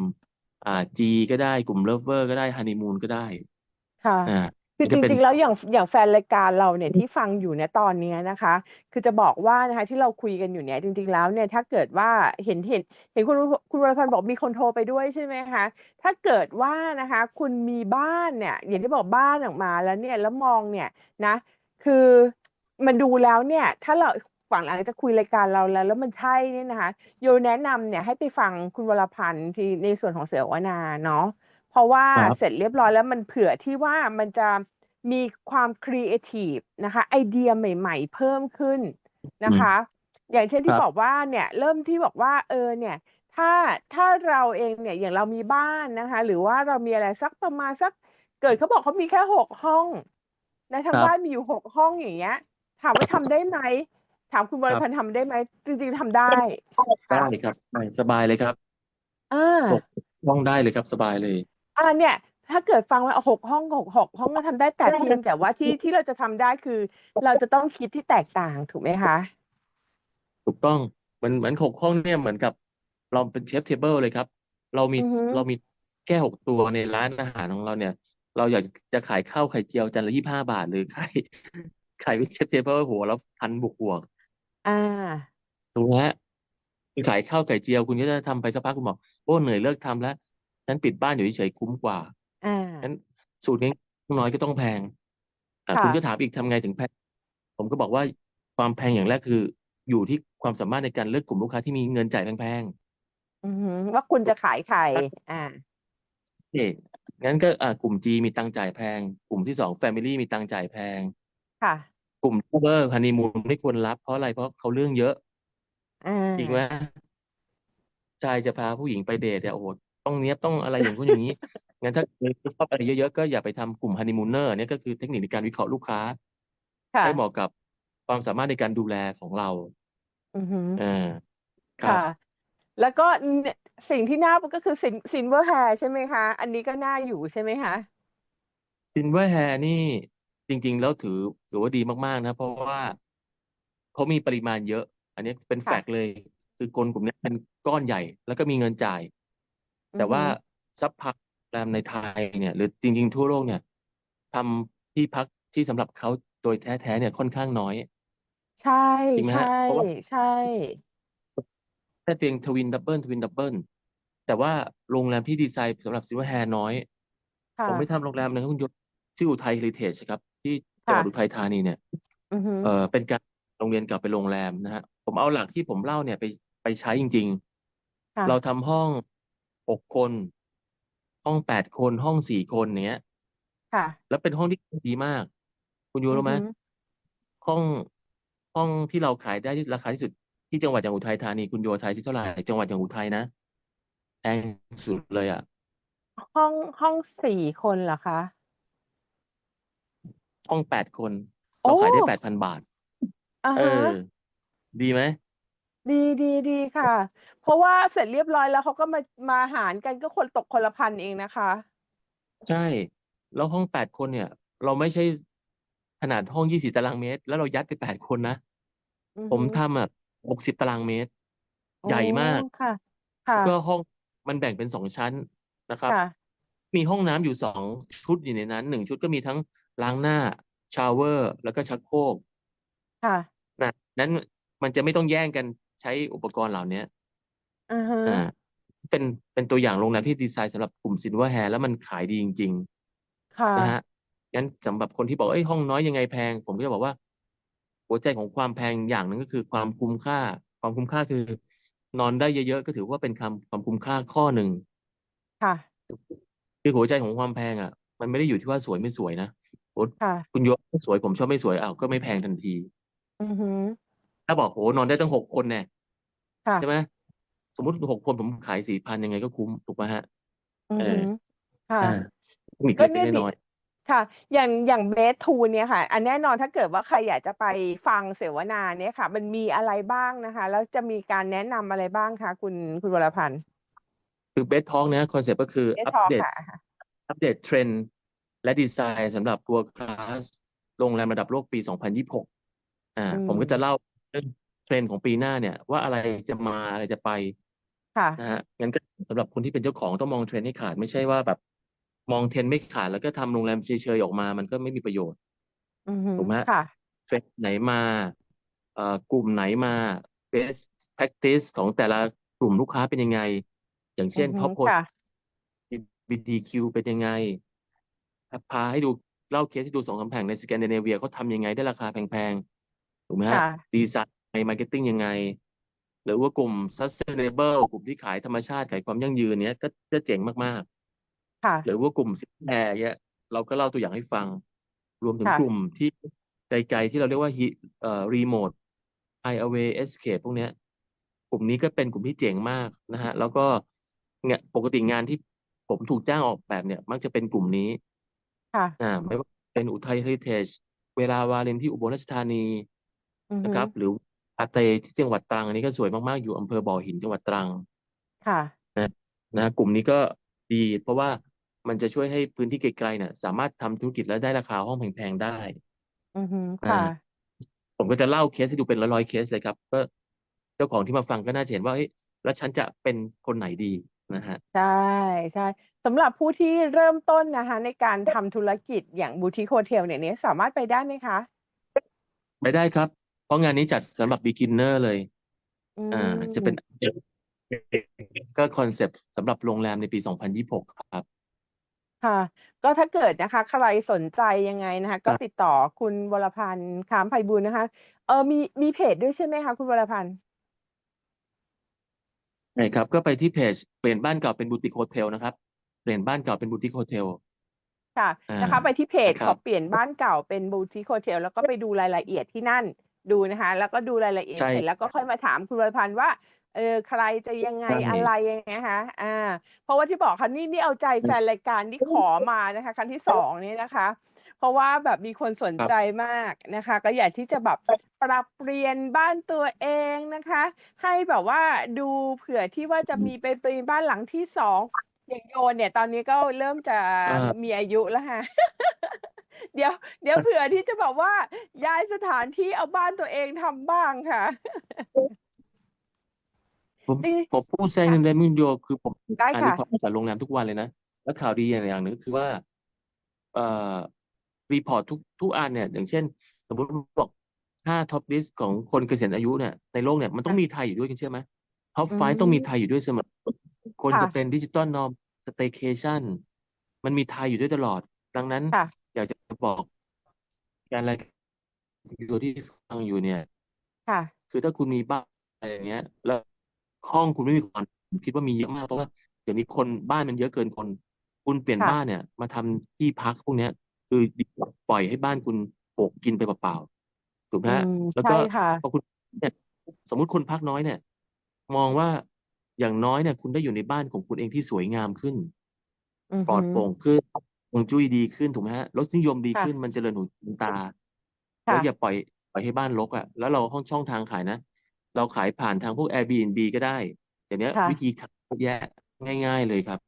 Speaker 4: อ่าจีก็ได้กลุ่มเลิฟเวอร์ก็ได้ฮันนีมูนก็ได้
Speaker 3: ค่ะ
Speaker 4: อ่า
Speaker 3: คือ
Speaker 4: นี่
Speaker 3: จ
Speaker 4: ก็เป็น
Speaker 3: ริงๆ แล้วอย่างอย่างแฟนรายการเราเนี่ยที่ฟังอยู่เนี่ยตอนเนี้ยนะคะ คือจะบอกว่านะคะที่เราคุยกันอยู่เนี่ยจริง ๆ แล้วเนี่ยถ้าเกิดว่าเห็นเห็นเห็นคุณคุณวรพันธ์บอกมีคนโทรไปด้วยใช่ไหมคะถ้าเกิดว่านะคะ คุณมีบ้านเนี่ยอย่างที่บอกบ้านออกมาแล้วเนี่ยแล้วมองเนี่ยนะ คือมันดูแล้วเนี่ย ถ้าเรา ฝั่งหลังจะคุยรายการเราแล้ว แล้วมันใช่เนี่ยนะคะ โยแนะนำเนี่ยให้ไปฟังคุณวรพันธ์ที่ในส่วนของเสือวนาเนาะเพราะว่า
Speaker 4: ครับ
Speaker 3: เสร็จเรียบร้อยแล้วมันเผื่อที่ว่ามันจะมีความครีเอทีฟนะคะไอเดียใหม่ ๆ เพิ่มขึ้นนะคะ อย่างเช่น
Speaker 4: ค
Speaker 3: ที่
Speaker 4: รับ
Speaker 3: บอกว่าเนี่ยเริ่มที่บอกว่าเออเนี่ย ถ้าถ้าเราเองเนี่ยอย่างเรามีบ้านนะคะ หรือว่าเรามีอะไรสักประมาณสัก เกิดเขาบอกเขามีแค่หกห้องนะทาง
Speaker 4: ครับ
Speaker 3: บ้านมีอยู่หกห้องอย่างเงี้ย ถามว่าทำได้ไหม ถามคุณว
Speaker 4: ค
Speaker 3: ร
Speaker 4: รับ
Speaker 3: พันธ์ทำได้ไหม จริง ๆทำได้ใช่ไหม
Speaker 4: ได้
Speaker 3: คะ
Speaker 4: ครับได้สบายเลยครับ
Speaker 3: อ่า
Speaker 4: หกห้องได้เลยครับสบายเลย
Speaker 3: อ่าเนี่ย ถ้าเกิดฟังว่าหกห้องหกหกห้องก็ทำได้แต่เพียงแต่ว่าที่ที่เราจะทำได้คือ เราจะต้องคิดที่แตกต่างถูกไหมคะ
Speaker 4: ถูกต้องเหมือนเหมือนหกห้องเนี่ยเหมือนกับ เราเป็นเชฟเทเบิลเลยครับ เรามี
Speaker 3: อือฮึ
Speaker 4: เรามีแค่หกตัวในร้านอาหารของเราเนี่ย เราอยากจะขายข้าวไข่เจียวจานละยี่ห้าบาท หรือขายขายเชฟเทเบิลหัวแล้วพันบวกบวก
Speaker 3: อ่า
Speaker 4: ถูกไหมฮะคุณขายข้าวไข่เจียว คุณก็จะทำไปสักพัก คุณบอก โอ้ เหนื่อย เลิกทำแล้ว ฉันปิดบ้านอยู่เฉย ๆ คุ้มกว่า
Speaker 3: อ่า
Speaker 4: งั้นสูตรนี้น้อยก็ต้องแพง อะ
Speaker 3: ค่ะ
Speaker 4: คุณก็ถามอีก ทำไงถึงแพง ผมก็บอกว่า ความแพงอย่างแรก คืออยู่ที่ความสามารถในการเลือกกลุ่มลูกค้าที่มีเงินจ่ายแพง
Speaker 3: อือหือว่าคุณจะขายใครอ่า
Speaker 4: ๆโอเคงั้นก็ อ่า กลุ่ม G มีตังค์จ่ายแพง กลุ่มที่สอง Family มีตังค์จ่ายแพง
Speaker 3: ค่ะ
Speaker 4: กลุ่ม Lover ฮันนีมูนไม่ควรรับ เพราะอะไรเพราะเขาเรื่องเยอะ
Speaker 3: อ่า
Speaker 4: จริงไหมชายจะพาผู้หญิงไปเดทเนี่ยโอ้โหต้องเนี้ยบต้องอะไรอย่างนู้นอย่างนี้ งั้นถ้าชอบอะไรเยอะๆก็อย่าไปทำกลุ่มฮันนีมูนเนอร์เนี่ยก็คือเทคนิคในการวิเคราะห์ลูกค้า
Speaker 3: ค่ะ
Speaker 4: ให้เหมาะกับความสามารถในการดูแลของเรา
Speaker 3: อือหือ
Speaker 4: อ่าครับ
Speaker 3: ค่ะแล้วก็เนี่ยสิ่งที่น่าก็คือซินซินเวอร์แฮร์ใช่ไหมคะ อันนี้ก็น่าอยู่ใช่ไหมคะ
Speaker 4: ซินเวอร์แฮร์นี่ จริง ๆ แล้วถือถือว่าดีมากๆนะ เพราะว่าเขามีปริมาณเยอะ อันนี้เป็นแฟ
Speaker 3: ค่ะ
Speaker 4: กต์เลย คือคนกลุ่มนี้เป็นก้อนใหญ่ แล้วก็มีเงินจ่ายแต่
Speaker 3: อือฮึ
Speaker 4: ว่าซับพักแรมในไทยเนี่ย หรือจริง ๆ ทั่วโลกเนี่ยทำที่พักที่สำหรับเขาโดยแท้ๆเนี่ยค่อนข้างน้อย
Speaker 3: ใช่
Speaker 4: จริงไหมฮะ
Speaker 3: ใช่
Speaker 4: เพราะว่า
Speaker 3: ใช่
Speaker 4: แค่เตียงทวินดับเบิลทวินดับเบิลแต่ว่าโรงแรมที่ดีไซน์สำหรับซินเวอร์แฮร์น้อย
Speaker 3: ค่ะ
Speaker 4: ผมไปทำโรงแรมหนึ่งคุณยศชื่ออุทัยเฮริเทจครับ ที่จังหวัด
Speaker 3: ค่ะ
Speaker 4: อุทัยธานีเนี่ย
Speaker 3: อือหือ
Speaker 4: เออเป็นการโรงเรียนกลับไปโรงแรมนะฮะผมเอาหลักที่ผมเล่าเนี่ยไปไปใช้จริง
Speaker 3: ค่ะ
Speaker 4: ๆ เราทำห้องหกคน ห้องแปดคนห้องสี่คนเนี้ย
Speaker 3: ค่ะ
Speaker 4: แล้วเป็นห้องที่ดีมาก คุณยู
Speaker 3: อือ
Speaker 4: รู้ไหม
Speaker 3: หือ
Speaker 4: ห้องห้องที่เราขายได้ที่ราคาที่สุดที่จังหวัดอย่างอุทัยธานีคุณโยทายที่เท่าไหร่จังหวัดอย่างอุทัยนะแพงสุดเลยอะ
Speaker 3: ห้องห้องสี่คนเหรอคะ
Speaker 4: ห้องแปดคน
Speaker 3: โอ้
Speaker 4: เราขายได้แปดพันบาท
Speaker 3: อ่า
Speaker 4: เอ
Speaker 3: ฮะ
Speaker 4: อ ดีไหม
Speaker 3: ดีดีดีค่ะ เพราะว่าเสร็จเรียบร้อยแล้วเขาก็มามาหารกันก็คนตกคนละพันเองนะคะ
Speaker 4: ใช่ แล้วห้องแปดคนเนี่ย เราไม่ใช่ขนาดห้องยี่สิบตารางเมตร แล้วเรายัดไปแปดคนนะ
Speaker 3: อือ
Speaker 4: ผม
Speaker 3: หือ
Speaker 4: ทำอะหกสิบตารางเมตร
Speaker 3: โอ้
Speaker 4: ใหญ่มาก
Speaker 3: ค่ะ ค่ะ
Speaker 4: ก็ห้องมันแบ่งเป็นสองชั้นนะครับ
Speaker 3: ค่ะ
Speaker 4: มีห้องน้ำอยู่สองชุดอยู่ในนั้นหนึ่งชุดก็มีทั้ง ล้างหน้าชาวเวอร์ แล้วก็ชักโครก
Speaker 3: ค่ะ
Speaker 4: นะนั้นมันจะไม่ต้องแย่งกันใช้อุปกรณ์เหล่านี้
Speaker 3: อือฮะ
Speaker 4: อ่าเป็นเป็นตัวอย่างโรงแรมที่ดีไซน์สำหรับกลุ่มซินเวอร์แฮร์แล้วมันขายดีจริง
Speaker 3: ค่ะ
Speaker 4: ๆ นะฮะงั้นสำหรับคนที่บอกเอ้ยห้องน้อยยังไงแพง ผมก็จะบอกว่า หัวใจของความแพงอย่างหนึ่งก็คือความคุ้มค่า ความคุ้มค่าคือ นอนได้เยอะๆก็ถือว่าเป็นคำความคุ้มค่าข้อหนึ่ง
Speaker 3: ค่ะ
Speaker 4: คือหัวใจของความแพงอะ มันไม่ได้อยู่ที่ว่าสวยไม่สวยนะโอ้
Speaker 3: ค่ะ
Speaker 4: คุณยศสวย ผมชอบไม่สวยอ้าวก็ไม่แพงทันที
Speaker 3: อือหือ
Speaker 4: ถ้าบอกโหนอนได้ตั้งหกคนแน่
Speaker 3: ค่ะ
Speaker 4: ใช่ไหม สมมติหกคนผมขายสี่พันยังไงก็คุ้ม ถูกไหมฮะ
Speaker 3: อือ
Speaker 4: เอ
Speaker 3: หื
Speaker 4: อ
Speaker 3: อค่ะ
Speaker 4: อ่าเทคนิค
Speaker 3: ก็
Speaker 4: เล็ก
Speaker 3: เนี่ย
Speaker 4: ๆ
Speaker 3: ดิ
Speaker 4: น้อย
Speaker 3: ค่ะ อย่าง อย่างเบสทูเนี่ยค่ะอันแน่นอนถ้าเกิดว่าใครอยากจะไปฟังเสวนาเนี่ยค่ะ มันมีอะไรบ้างนะคะ แล้วจะมีการแนะนำอะไรบ้างคะ คุณ คุณวรพันธ์
Speaker 4: ๆคือเบสทองเนี่ยคอนเซ็ปต์ก็คือ
Speaker 3: เบส
Speaker 4: อัป
Speaker 3: ทอ
Speaker 4: เดต
Speaker 3: ค่ะ
Speaker 4: อัปเดตเทรนด์ และดีไซน์สำหรับตัวคลาสโรงแรมระดับโลกปี 2026 อ่า
Speaker 3: อื
Speaker 4: ผมก็จะ
Speaker 3: ม
Speaker 4: เล่าเรื่องเทรนด์ของปีหน้าเนี่ย ว่าอะไรจะมาอะไรจะไป
Speaker 3: ค่ะ
Speaker 4: นะฮะงั้นก็สำหรับคนที่เป็นเจ้าของต้องมองเทรนด์ให้ขาดไม่ใช่ว่าแบบ มองเทรนด์ไม่ขาดแล้วก็ทำโรงแรมเฉยๆออกมา มันก็ไม่มีประโยชน์
Speaker 3: อือหือ
Speaker 4: ถูกไหมฮะ
Speaker 3: ค่ะ
Speaker 4: เทรนด์ไหนมาเอ่อกลุ่มไหนมา best practice ของแต่ละกลุ่มลูกค้าเป็นยังไง อย่าง
Speaker 3: อื
Speaker 4: เช่
Speaker 3: อนหื
Speaker 4: ท็อ
Speaker 3: อ
Speaker 4: ปโพ
Speaker 3: ค่ะ
Speaker 4: BTQ เป็นยังไง พาให้ดูเล่าเคสที่ดูสองสามแห่งในสแกนดิเนเวียเขาทำยังไงได้ราคาแพงๆถูกไหมฮะ
Speaker 3: ค่ะ
Speaker 4: ดีไซน์มาร์เก็ตติ้งยังไง หรือว่ากลุ่ม sustainable กลุ่มที่ขายธรรมชาติขายความยั่งยืนเนี้ยก็จะเจ๋งมาก
Speaker 3: ค่ะ
Speaker 4: ๆหรือว่ากลุ่มสินแพรเนี้ยเราก็เล่าตัวอย่างให้ฟัง รวมถึง
Speaker 3: ค่ะ
Speaker 4: กลุ่มที่ไกลๆที่เราเรียกว่า hi- เอ่อ remote highway escape พวกเนี้ย กลุ่มนี้ก็เป็นกลุ่มที่เจ๋งมากนะฮะ แล้วก็เนี่ยปกติงานที่ผมถูกจ้างออกแบบเนี่ย มักจะเป็นกลุ่มนี้
Speaker 3: ค่ะ
Speaker 4: อ่าไม่ว่าเป็นอุทัยเฮริเทจเวลาวาเลนที่อุบลราชธานี
Speaker 3: อือ
Speaker 4: นะ
Speaker 3: หื
Speaker 4: ค
Speaker 3: อ
Speaker 4: รับ หรืออาเตที่จังหวัดตรังอันนี้ก็สวยมากๆอยู่อำเภอบ่อหินจังหวัดตรัง
Speaker 3: ค่ะ
Speaker 4: นะนะกลุ่มนี้ก็ดี เพราะว่ามันจะช่วยให้พื้นที่ไกลๆเนี่ยสามารถทำธุรกิจแล้วได้ราคาห้องแพงๆได้
Speaker 3: อือฮึ
Speaker 4: อ่า
Speaker 3: ค่ะ
Speaker 4: ผมก็จะเล่าเคสให้ดูเป็นร้อยๆเคสเลยครับ ก็เจ้าของที่มาฟังก็น่าจะเห็นว่าเฮ้ยแล้วฉันจะเป็นคนไหนดี นะฮะ
Speaker 3: ใช่ใช่สำหรับผู้ที่เริ่มต้นนะคะ ในการทำธุรกิจอย่างบูติคโฮเทลเนี่ยเนี้สามารถไปได้ไหมคะ
Speaker 4: ไปได้ครับ เพราะงานนี้จัดสำหรับ beginner เลย
Speaker 3: อื
Speaker 4: อ่า จะเป็น
Speaker 3: ม
Speaker 4: ก็คอนเซปต์สำหรับโรงแรมในปี 2026 ครับ
Speaker 3: ค่ะ ก็ถ้าเกิดนะคะ ใครสนใจยังไงนะคะก็
Speaker 4: ครับ
Speaker 3: ติดต่อคุณวรพันธ์ขามไพบูลย์นะคะ เออมีมีเพจด้วยใช่ไหมคะคุณวรพันธ์
Speaker 4: ใช่ครับก็ไปที่เพจเปลี่ยนบ้านเก่าเป็นบูติกโฮเทลนะครับ เปลี่ยนบ้านเก่าเป็นบูติกโฮเทล
Speaker 3: ค่ะ
Speaker 4: อ่า
Speaker 3: นะคะ ไปที่เพจ
Speaker 4: นะครั
Speaker 3: ขอบเปลี่ยนบ้านเก่าเป็นบูติคโฮเทลแล้วก็ไปดูรายละเอียดที่นั่นดูนะคะ แล้วก็ดูรายละเอียด
Speaker 4: ใช่
Speaker 3: เสร็จแล้วก็ค่อยมาถามคุณวรพันธ์ว่าเออใครจะยังไง
Speaker 4: ใช่
Speaker 3: อะไรยังไงคะอ่า เพราะว่าที่บอกค่ะนี่นี่เอาใจแฟนรายการที่ขอมานะคะครั้งที่สองนี้นะคะ เพราะว่าแบบมีคนสน
Speaker 4: ครับ
Speaker 3: ใจมากนะคะ ก็อยากที่จะแบบปรับเปลี่ยนบ้านตัวเองนะคะ ให้แบบว่าดูเผื่อที่ว่าจะมีไปเป็นบ้านหลังที่สองอย่างโยนเนี่ย ตอนนี้ก็เริ่มจะ
Speaker 4: อ่า
Speaker 3: มีอายุแล้วค่ะ เดี๋ยว เดี๋ยวเผื่อที่จะแบบว่าย้ายสถานที่เอาบ้านตัวเองทำบ้างค่ะ
Speaker 4: ผม
Speaker 3: จริง
Speaker 4: ผมพูดแซงหนึ่งได้ไหมคุณโยคือผม
Speaker 3: ได้
Speaker 4: อ่าน
Speaker 3: ค่ะ
Speaker 4: รีพอร์ตจากโรงแรมทุกวันเลยนะ แล้วข่าวดีอย่างอย่างหนึ่งก็คือว่า เอ่อ รีพอร์ตทุกทุกอันเนี่ย อย่างเช่น สมมติบอกห้าท็อปลิสต์ของคนเกษียณอายุเนี่ยในโลกเนี่ยมันต้องมีไทยอยู่ด้วยคุณเชื่อไหมท็อป
Speaker 3: อื
Speaker 4: ไฟต้องมี
Speaker 3: ม
Speaker 4: ไทยอยู่ด้วยเสมอคน
Speaker 3: ค่ะ
Speaker 4: จะเป็นดิจิตอลนอมสเต y c a t i o n มันมีไทยอยู่ด้วยตลอด ดังนั้น
Speaker 3: ค่ะ
Speaker 4: อยากจะบอกการรายการอยู่ที่ฟังอยู่เนี่ย
Speaker 3: ค่ะ
Speaker 4: คือถ้าคุณมีบ้านอะไรอย่างเงี้ย แล้วห้องคุณไม่มีคนผมคิดว่ามีเยอะมากเพราะว่าเดี๋ยวนี้คนบ้านมันเยอะเกินคน คุณเปลี่ยน
Speaker 3: ค่ะ
Speaker 4: บ้านเนี่ย มาทำที่พักพวกเนี้ย คือดีกว่าปล่อยให้บ้านคุณโปกกินไปเปล่าๆถูกไหม
Speaker 3: อื
Speaker 4: ฮะ
Speaker 3: ม
Speaker 4: แล้ว
Speaker 3: ใช่
Speaker 4: ก็
Speaker 3: ค่ะ
Speaker 4: พอคุณเนี่ยสมมุติคนพักน้อยเนี่ย มองว่าอย่างน้อยเนี่ย คุณได้อยู่ในบ้านของคุณเองที่สวยงามขึ้น
Speaker 3: อือ
Speaker 4: ปลอ
Speaker 3: หื
Speaker 4: ด
Speaker 3: อ
Speaker 4: โปร่งขึ้นฮวงจุ้ยดีขึ้นถูกไหมฮะรสนิยมดี
Speaker 3: ค่ะ
Speaker 4: ขึ้นมันเจริญหูจนตา
Speaker 3: ค่ะ
Speaker 4: แล้วอย่าปล่อยปล่อยให้บ้านรกอะแล้วเราห้องช่องทางขายนะ เราขายผ่านทางพวก Airbnb ก็ได้เดี๋ยวนี้
Speaker 3: ค่ะ
Speaker 4: วิธีขายเยอะแยะง่าย ๆ เลยครับ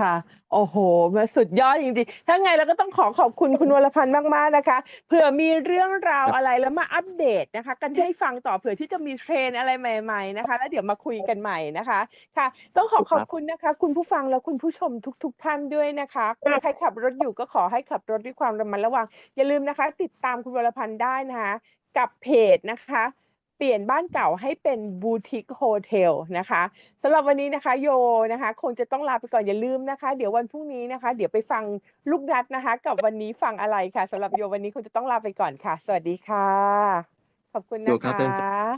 Speaker 3: ค่ะ โอ้โหมันสุดยอดจริงๆ ถ้าไงเราก็ต้องขอขอบคุณคุณวรพันธ์มากๆนะคะ เผื่อมีเรื่องราว
Speaker 4: ครับ
Speaker 3: อะไรแล้วมาอัปเดตนะคะ กันให้ฟังต่อเผื่อที่จะมีเทรนด์อะไรใหม่ ๆนะคะ แล้วเดี๋ยวมาคุยกันใหม่นะคะ ค่ะ ต้องขอขอบคุณนะคะ คุณผู้ฟังและคุณผู้ชมทุก ๆ ท่านด้วยนะคะใครขับรถอยู่ก็ขอให้ขับรถด้วยความระมัดระวัง อย่าลืมนะคะ ติดตามคุณวรพันธ์ได้นะคะ กับเพจนะคะ เปลี่ยนบ้านเก่าให้เป็นบูติกโฮเทลนะคะสำหรับวันนี้นะคะโยนะคะ คงจะต้องลาไปก่อนอย่าลืมนะคะ เดี๋ยววันพรุ่งนี้นะคะ เดี๋ยวไปฟังลูกนัดนะคะ กับวันนี้ฟังอะไรค่ะสำหรับโยวันนี้คงจะต้องลาไปก่อนค่ะ สวัสดีค่ะ ขอบคุณ
Speaker 4: โย
Speaker 3: นะ
Speaker 4: ครั
Speaker 3: คะ
Speaker 4: บเริ่มจาก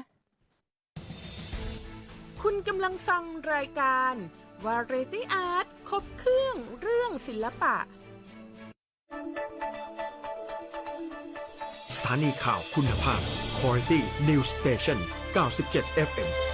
Speaker 3: คุณกำลังฟังรายการ Variety Art ครบเครื่องเรื่องศิลปะ
Speaker 1: สถานีข่าวคุณภาพ Quality News Station 97 FM